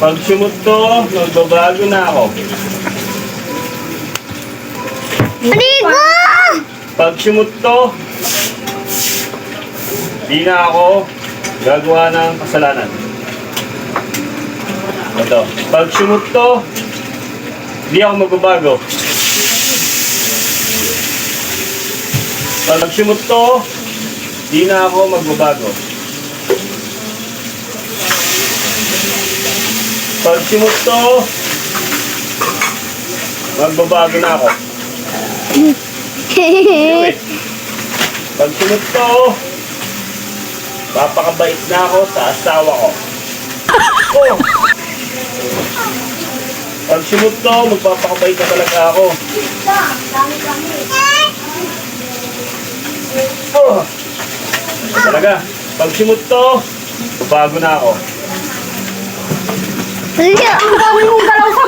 Pag sumot to, magbabago na ako. Rigo! Pag sumot to, di na ako gagawa ng kasalanan. Ito. Pag sumot to, di ako magbabago. Pag sumot to, di na ako magbabago. Pag sumot to, magbabago na ako. Pag sunod to, papakabait na ako sa asawa ko. Oh! Pag sunod to, magpapakabait na talaga ako. Oh! Talaga, pag sunod to, bago na ako. Sige. Ang gawin mong galaw sa